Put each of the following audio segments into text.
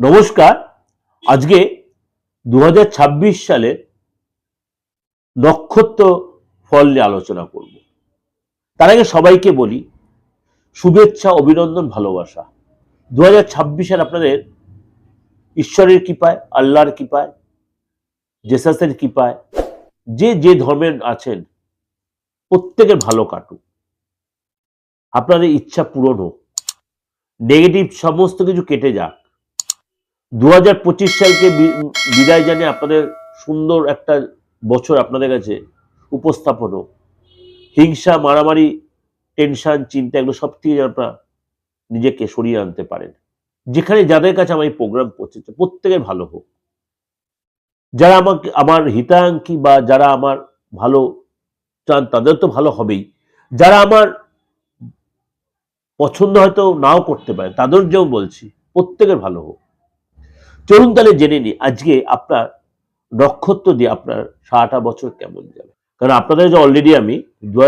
নমস্কার। আজকে দু হাজার ছাব্বিশ সালের নক্ষত্র ফল নিয়ে আলোচনা করব। তার আগে সবাইকে বলি, শুভেচ্ছা, অভিনন্দন, ভালোবাসা। দু হাজার সাল আপনাদের ঈশ্বরের কৃপায়, আল্লাহর কৃপায়, জেসাসের কৃপায়, যে যে ধর্মের আছেন, প্রত্যেকের ভালো কাটুক। আপনাদের ইচ্ছা পূরণ হোক। নেগেটিভ সমস্ত কিছু কেটে যাক। দু সালকে বিদায় জানিয়ে আপনাদের সুন্দর একটা বছর আপনাদের কাছে উপস্থাপন হোক হিংসা, মারামারি, টেনশন, চিন্তা এগুলো সব থেকে আপনারা নিজেকে সরিয়ে আনতে পারেন। যেখানে যাদের কাছে আমার এই প্রোগ্রাম পৌঁছেছে, প্রত্যেকের ভালো হোক। যারা আমাকে, আমার হিতাকাঙ্ক্ষী বা যারা আমার ভালো চান, তাদের তো ভালো হবেই। যারা আমার পছন্দ হয়তো নাও করতে পারে, তাদের যেও বলছি, প্রত্যেকের ভালো হোক। চলুন তাহলে জেনে নিই, আজকে আপনার নক্ষত্র দিয়ে আপনার সারাটা বছর কেমন যাবে? কারণ আপনাদের যে অলরেডি আমি দু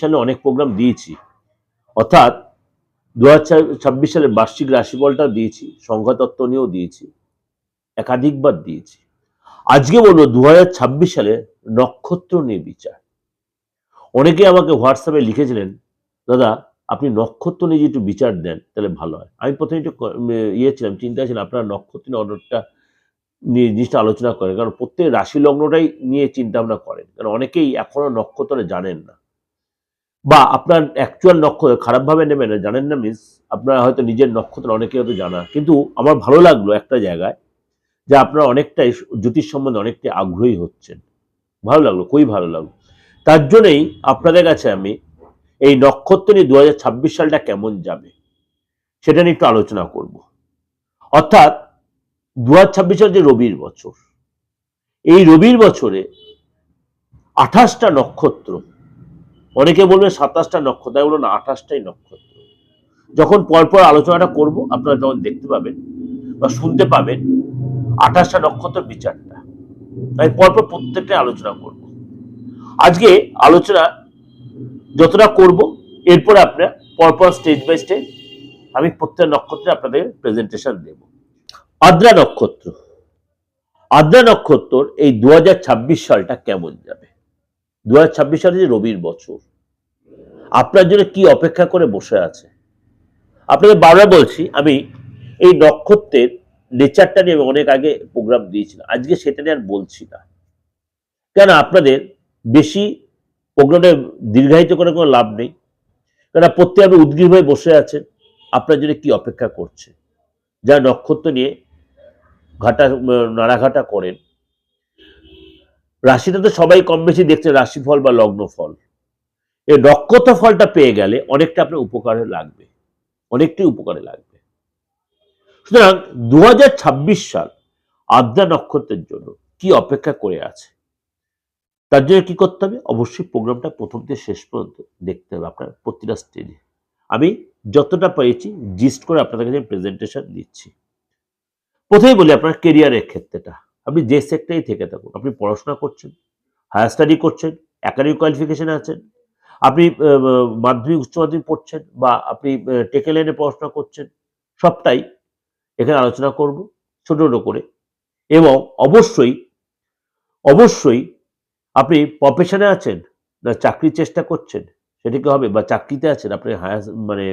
সালে অনেক প্রোগ্রাম দিয়েছি। অর্থাৎ দু সালের বার্ষিক রাশিফলটা দিয়েছি, সংখ্যাতত্ত্ব নিয়েও দিয়েছি, একাধিকবার দিয়েছি। আজকে বলব দু হাজার ছাব্বিশ সালে নক্ষত্র নিয়ে বিচার। অনেকে আমাকে হোয়াটসঅ্যাপে লিখেছিলেন, দাদা আপনি নক্ষত্র নিয়ে যদি একটু বিচার দেন, তাহলে ভালো হয়। আমি প্রথমে একটু ইয়ে ছিলাম চিন্তা ছিলাম, আপনারা নক্ষত্র নিয়ে অনেকটা নিয়ে জিনিসটা আলোচনা করেন, কারণ প্রত্যেক রাশি লগ্নটাই নিয়ে চিন্তা ভাবনা করেন, কারণ অনেকেই এখনও নক্ষত্রে জানেন না। বা আপনার অ্যাকচুয়াল নক্ষত্র খারাপভাবে নেবেন না, জানেন না মিস আপনারা হয়তো নিজের নক্ষত্র অনেকে হয়তো জানা। কিন্তু আমার ভালো লাগল একটা জায়গায়, যে আপনারা অনেকটাই জ্যোতিষ সম্বন্ধে অনেকটাই আগ্রহী হচ্ছেন। ভালো লাগল, খুবই ভালো লাগল। তার জন্যই আপনাদের কাছে আমি এই নক্ষত্র নিয়ে দু হাজার ছাব্বিশ সালটা কেমন যাবে? সেটা নিয়ে একটু আলোচনা করব। অর্থাৎ দু সাল যে রবির বছর, এই রবির বছরে আঠাশটা নক্ষত্র, অনেকে বলবে সাতাশটা নক্ষত্র বলব না, আঠাশটাই নক্ষত্র। যখন পরপর আলোচনাটা করব, আপনারা যখন দেখতে পাবেন বা শুনতে পাবেন, আঠাশটা নক্ষত্র বিচারটা। তাই পরপর প্রত্যেকটাই আলোচনা করব। আজকে আলোচনা যতটা করব, এরপরে আপনার পরপর স্টেজ বাই স্টেজ আমি প্রত্যেক নক্ষত্রে আপনাদের প্রেজেন্টেশন দেব। আদ্রা নক্ষত্র। আদ্রা নক্ষত্র এই দু হাজার ছাব্বিশ সালটা কেমন যাবে? দু সালে যে রবির বছর, আপনার জন্য কি অপেক্ষা করে বসে আছে? আপনাদের বারবার বলছি, আমি এই নক্ষত্রের নেচারটা নিয়ে অনেক আগে প্রোগ্রাম দিয়েছিলাম, আজকে সেটা নিয়ে আর বলছি না। কেন? আপনাদের বেশি প্রোগ্রামে দীর্ঘায়িত করে কোনো লাভ নেই। কারণ প্রত্যেক আপনি উদ্গ্রীব হয়ে বসে আছেন আপনার জন্য কি অপেক্ষা করছে? যা নক্ষত্র নিয়ে ঘাটা, নাড়াঘাটা করেন রাশিটা তো সবাই কম বেশি দেখছে রাশিফল বা লগ্ন ফল এই নক্ষত্র ফলটা পেয়ে গেলে অনেকটা আপনার উপকারে লাগবে, অনেকটাই উপকারে লাগবে। সুতরাং দু হাজার ছাব্বিশ সাল আদ্রা নক্ষত্রের জন্য কি অপেক্ষা করে আছে? তার জন্য কি করতে হবে? অবশ্যই প্রোগ্রামটা প্রথম থেকে শেষ পর্যন্ত দেখতে হবে আপনার প্রতিটা স্টেজে আমি যতটা পেয়েছি জিস্ট করে আপনাদের কাছে প্রেজেন্টেশন দিচ্ছি। প্রথমেই বলি আপনার কেরিয়ারের ক্ষেত্রেটা। আপনি যে সেক্টরেই থেকে থাকুন, আপনি পড়াশোনা করছেন হায়ার স্টাডি করছেন একাডেমিক কোয়ালিফিকেশনে আছেন, আপনি মাধ্যমিক, উচ্চ মাধ্যমিক পড়ছেন বা আপনি টেকে লাইনে পড়াশোনা করছেন, সবটাই এখানে আলোচনা করব ছোট ছোটো করে। এবং অবশ্যই অবশ্যই আপনি প্রফেশনে আছেন, না চাকরির চেষ্টা করছেন, সেটা কি হবে? বা চাকরিতে আছেন, আপনি হায়ার মানে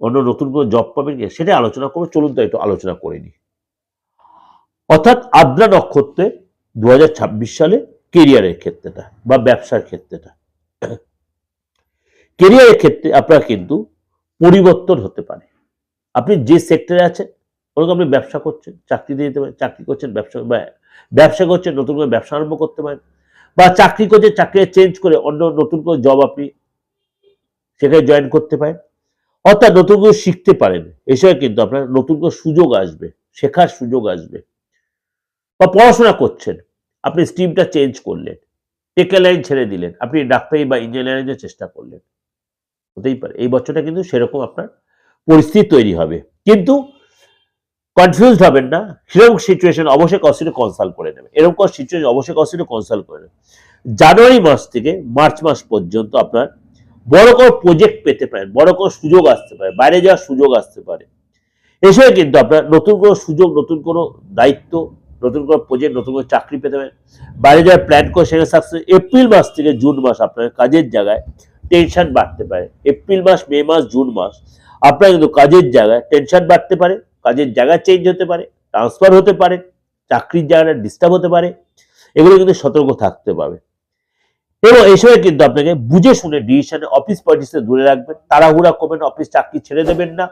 অন্য নতুন কোনো জব পাবেন কি? সেটা আলোচনা করব চলুন তো একটু আলোচনা করে নিই। অর্থাৎ আদ্রা নক্ষত্রে দু হাজার ছাব্বিশ সালে কেরিয়ারের ক্ষেত্রেটা, বা ব্যবসার ক্ষেত্রেটা। কেরিয়ারের ক্ষেত্রে আপনার কিন্তু পরিবর্তন হতে পারে। আপনি যে সেক্টরে আছেন, ওরকম আপনি ব্যবসা করছেন চাকরি দিয়ে দিতে পারেন, চাকরি করছেন, ব্যবসা, বা ব্যবসা করছেন নতুন করে ব্যবসা আরম্ভ করতে পারেন। বা চাকরি করছেন চাকরি চেঞ্জ করে অন্য নতুন করে জব আপনি সেখানে জয়েন করতে পারেন। অর্থাৎ নতুন করে শিখতে পারেন। এসবে কিন্তু আপনার নতুন করে সুযোগ আসবে, শেখার সুযোগ আসবে। বা পড়াশোনা করছেন, আপনি স্ট্রিমটা চেঞ্জ করলেন টেকে লাইন ছেড়ে দিলেন, আপনি ডাক্তারি বা ইঞ্জিনিয়ারিংয়ের চেষ্টা করলেন। হতেই পারে। এই বছরটা কিন্তু সেরকম আপনার পরিস্থিতি তৈরি হবে। কিন্তু কনফিউজড হবেন না। সেরকম সিচুয়েশন অবশ্যই কস্টিটে কনসাল্ট করে নেবে। এরকম সিচুয়েশন অবশ্যই কস্টিটে কনসাল্ট করে নেবে। জানুয়ারি মাস থেকে মার্চ মাস পর্যন্ত আপনার বড় কোনো প্রজেক্ট পেতে পারেন, বড় কোনো সুযোগ আসতে পারে, বাইরে যাওয়ার সুযোগ আসতে পারে। এসবে কিন্তু আপনার নতুন কোনো সুযোগ, নতুন কোনো দায়িত্ব, নতুন কোনো প্রজেক্ট নতুন কোনো চাকরি পেতে পারেন, বাইরে যাওয়ার প্ল্যান করে সেখানে সাকসেস এপ্রিল মাস থেকে জুন মাস আপনার কাজের জায়গায় টেনশন বাড়তে পারে। এপ্রিল মাস মে মাস জুন মাস, আপনার কিন্তু কাজের জায়গায় টেনশন বাড়তে পারে। কাজের জায়গা চেঞ্জ হতে পারে ট্রান্সফার হতে পারে, চাকরির জায়গাটা ডিস্টার্ব হতে পারে, এগুলো কিন্তু সতর্ক থাকতে পারবে এবং এই সময় কিন্তু আপনাকে বুঝে শুনে ডিসিশনে অফিস পলিটিক্সে দূরে রাখবেন, তাড়াহুড়া করবেন অফিস চাকরি ছেড়ে দেবেন না।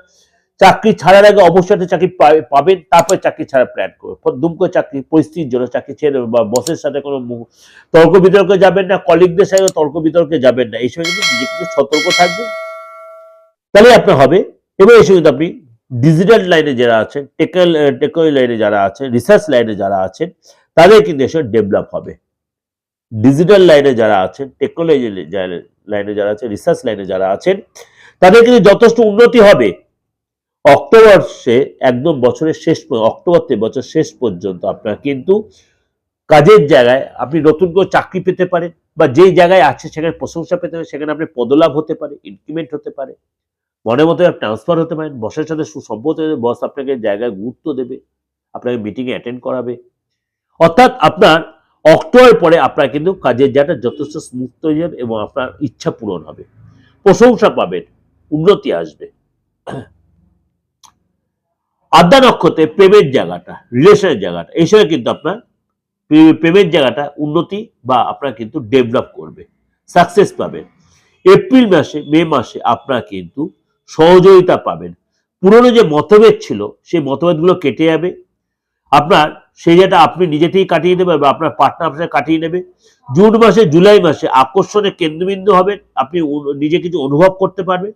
চাকরি ছাড়ার আগে অবশ্যই চাকরি পাবেন, তারপরে চাকরি ছাড়া প্ল্যান করবেন। দুম করে চাকরি, পরিস্থিতির জন্য চাকরি ছেড়ে দেবেন বা বসের সাথে কোনো তর্ক বিতর্কে যাবেন না কলিগদের সাথে তর্ক বিতর্কে যাবেন না। এই সময় কিন্তু নিজেকে সতর্ক থাকবেন। তাহলে আপনার হবে। এবং এই সময় কিন্তু আপনি ডিজিটাল লাইনে যারা আছেন টেকনিক্যাল টেকনোলজি লাইনে যারা আছেন রিসার্চ লাইনে যারা আছেন, তাদের কিন্তু এসব ডেভেলপ হবে। ডিজিটাল লাইনে যারা আছেন টেকনোলজি লাইনে যারা আছেন রিসার্চ লাইনে যারা আছেন, তাদের কিন্তু যথেষ্ট উন্নতি হবে। অক্টোবর সে একদম বছরের শেষ অক্টোবর থেকে বছর শেষ পর্যন্ত আপনার কিন্তু কাজের জায়গায় আপনি নতুন করে চাকরি পেতে পারেন বা যেই জায়গায় আছে, সেখানে প্রশংসা পেতে পারেন, সেখানে আপনি পদলাভ হতে পারে ইনক্রিমেন্ট হতে পারে। মনের মতো ট্রান্সফার হতে পারেন বসের সাথে সুসম্পর্ক হতে পারে, বস আপনাকে জায়গায় গুরুত্ব দেবে আপনাকে মিটিংয়ে অ্যাটেন্ড করাবে। অর্থাৎ আপনার অক্টোবর পরে আপনার কিন্তু কাজের জায়গাটা যথেষ্ট স্মুথ তৈরি হবে এবং আপনার ইচ্ছা পূরণ হবে। প্রশংসা পাবেন উন্নতি আসবে। আদ্যা নক্ষত্রে প্রেমের জায়গাটা রিলেশনের জায়গাটা এই সময় কিন্তু আপনার প্রে- প্রেমের জায়গাটা উন্নতি বা আপনার কিন্তু ডেভেলপ করবে সাকসেস পাবেন। এপ্রিল মাসে মে মাসে আপনার কিন্তু সহযোগিতা পাবেন। পুরনো যে মতভেদ ছিল, সেই মতভেদগুলো কেটে যাবে। আপনার সেই জায়গাটা আপনি নিজেতেই কাটিয়ে নেবে বা আপনার পার্টনার আপনার কাটিয়ে নেবে। জুন মাসে, জুলাই মাসে আকর্ষণের কেন্দ্রবিন্দু হবেন আপনি নিজে কিছু অনুভব করতে পারবেন।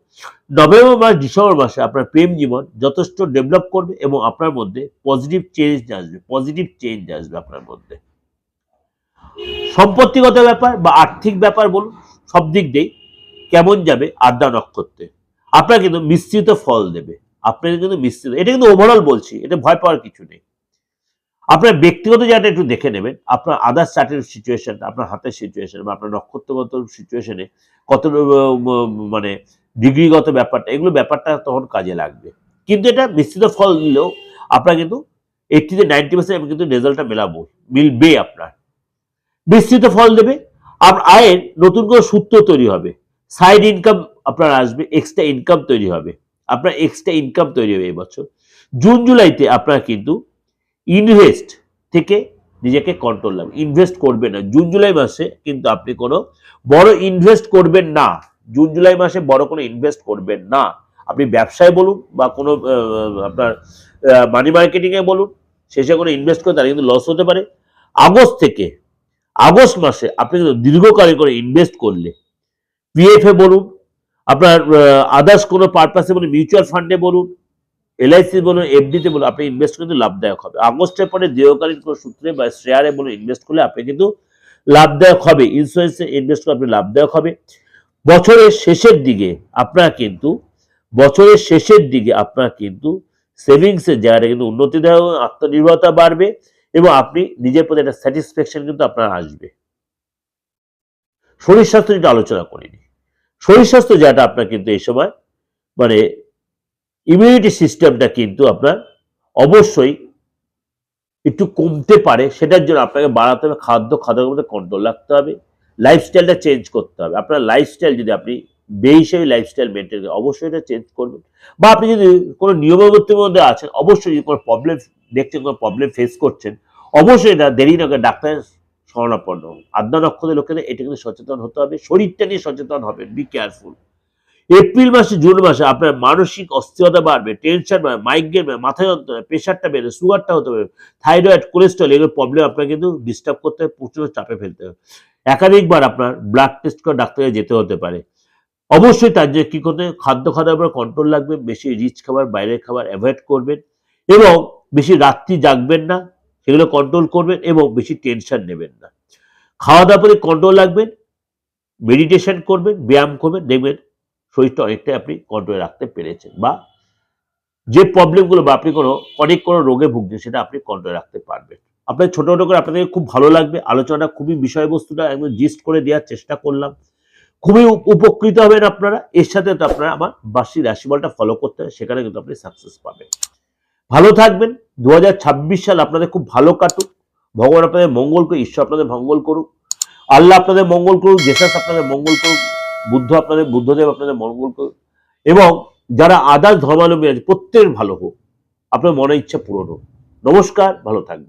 নভেম্বর মাস, ডিসেম্বর মাসে আপনার প্রেম জীবন যথেষ্ট ডেভেলপ করবে এবং আপনার মধ্যে পজিটিভ চেঞ্জ আসবে পজিটিভ চেঞ্জ আসবে আপনার মধ্যে। সম্পত্তিগত ব্যাপার বা আর্থিক ব্যাপার বলুন, সব দিক দিয়েই কেমন যাবে আড্ডা নক্ষত্রে? আপনার কিন্তু মিশ্রিত ফল দেবে। আপনার কিন্তু মিশ্রিত, এটা কিন্তু ওভারঅল বলছি, এটা ভয় পাওয়ার কিছু নেই। আপনার ব্যক্তিগত জায়গাটা একটু দেখে নেবেন, আপনার আদার্স চার্টের সিচুয়েশন আপনার হাতের সিচুয়েশন বা আপনার নক্ষত্রগত সিচুয়েশনে কত মানে ডিগ্রিগত ব্যাপারটা, এগুলো ব্যাপারটা তখন কাজে লাগবে। কিন্তু এটা মিশ্রিত ফল দিলেও আপনার কিন্তু এইটি থেকে নাইনটি পার্সেন্ট আমি কিন্তু রেজাল্টটা মেলাবো, মিলবে আপনার। মিশ্রিত ফল দেবে আর আয়ের নতুন করে সূত্র তৈরি হবে সাইড ইনকাম আপনার আসবে এক্সট্রা ইনকাম তৈরি হবে। আপনার এক্সট্রা ইনকাম তৈরি হবে এবছর। জুন জুলাইতে আপনার কিন্তু ইনভেস্ট থেকে নিজেকে কন্ট্রোল লাগবে। ইনভেস্ট করবেন না। জুন জুলাই মাসে কিন্তু আপনি কোনো বড় ইনভেস্ট করবেন না। জুন জুলাই মাসে বড় কোনো ইনভেস্ট করবেন না। আপনি ব্যবসায় বলুন বা কোনো আপনার মানি মার্কেটিংয়ে বলুন, শেষে কোনো ইনভেস্ট করে তারা কিন্তু লস হতে পারে। আগস্ট থেকে আগস্ট মাসে আপনি কিন্তু দীর্ঘকালীন করে ইনভেস্ট করলে পিএফ বলুন আপনার আদার্স কোনো পারপাসে বলুন মিউচুয়াল ফান্ডে বলুন এলআইসি বলুন এফডিতে বলুন, আপনি ইনভেস্ট কিন্তু লাভদায়ক হবে। আগস্টের পরে দীর্ঘকালীন কোনো সূত্রে বা শেয়ারে বলুন ইনভেস্ট করলে আপনি কিন্তু লাভদায়ক হবে। ইন্স্যুরেন্সে ইনভেস্ট করলে আপনি লাভদায়ক হবে। বছরের শেষের দিকে আপনার কিন্তু, বছরের শেষের দিকে আপনার কিন্তু সেভিংসের জায়গাটা কিন্তু উন্নতি দেওয়া আত্মনির্ভরতা বাড়বে এবং আপনি নিজের প্রতি একটা স্যাটিসফ্যাকশন কিন্তু আপনার আসবে। শরীর স্বাস্থ্য যেটা আলোচনা করিনি শরীর স্বাস্থ্য যেটা আপনার কিন্তু এই সময় মানে ইমিউনিটি সিস্টেমটা কিন্তু আপনার অবশ্যই একটু কমতে পারে। সেটার জন্য আপনাকে বাড়াতে হবে, খাদ্য, খাদ্যের মধ্যে কন্ট্রোল রাখতে হবে লাইফস্টাইলটা চেঞ্জ করতে হবে। আপনার লাইফস্টাইল যদি আপনি বে হিসেবে লাইফস্টাইল মেনটেন অবশ্যই এটা চেঞ্জ করবেন বা আপনি যদি কোনো নিয়মাবর্তির মধ্যে আছেন, অবশ্যই যদি কোনো প্রবলেম দেখছেন কোনো প্রবলেম ফেস করছেন, অবশ্যই এটা দেরি না করে ডাক্তারের শরণাপন্ন হন আদ্যা নক্ষত্রের লোকেদের এটা কিন্তু সচেতন হতে হবে, শরীরটা নিয়ে সচেতন হবেন বি কেয়ারফুল এপ্রিল মাসে, জুন মাসে আপনার মানসিক অস্থিরতা বাড়বে টেনশন বাড়বে মাইগ্রেন বাড়বে, মাথা যন্ত্রণা প্রেশারটা বেড়ে সুগারটা হতে পারে থাইরয়েড কোলেস্ট্রল এগুলো প্রবলেম আপনার কিন্তু ডিস্টার্ব করতে হবে প্রচুর চাপে ফেলতে হবে। একাধিকবার আপনার ব্লাড টেস্ট করে ডাক্তারে যেতে হতে পারে। অবশ্যই তার জন্য কী করতে? খাদ্য খাদ্যের উপর কন্ট্রোল লাগবে, বেশি রিচ খাবার, বাইরের খাবার অ্যাভয়েড করবেন এবং বেশি রাত্রি জাগবেন না। সেগুলো কন্ট্রোল করবেন এবং বেশি টেনশন নেবেন না। খাওয়া দাওয়ার প্রতি কন্ট্রোল রাখবেন মেডিটেশন করবেন, ব্যায়াম করবেন, দেখবেন শরীরটা অনেকটাই আপনি কন্ট্রোলে রাখতে পেরেছেন বা যে প্রবলেমগুলো বা আপনি কোনো, অনেক কোনো রোগে ভুগছেন সেটা আপনি কন্ট্রোলে রাখতে পারবেন। আপনার ছোট ছোট করে আপনাদের খুব ভালো লাগবে, আলোচনা খুবই বিষয়বস্তুটা একদম জিস্ট করে দেওয়ার চেষ্টা করলাম। খুবই উপ- উপকৃত হবেন আপনারা, এর সাথে তো আপনারা আমার বার্ষিক রাশিফলটা ফলো করতে হবে, সেখানে কিন্তু আপনি সাকসেস পাবেন। ভালো থাকবেন দু হাজার ছাব্বিশ সাল আপনাদের খুব ভালো কাটুক। ভগবান আপনাদের মঙ্গল করুক, ঈশ্বর আপনাদের মঙ্গল করুক। আল্লাহ আপনাদের মঙ্গল করুক, জেসাস আপনাদের মঙ্গল করুক, বুদ্ধ আপনাদের, বুদ্ধদেব আপনাদের মঙ্গল করুক। এবং যারা আদার্স ধর্মাবলম্বী আছে, প্রত্যেকের ভালো হোক। আপনার মনের ইচ্ছা পূরণ হোক। নমস্কার, ভালো থাকবেন।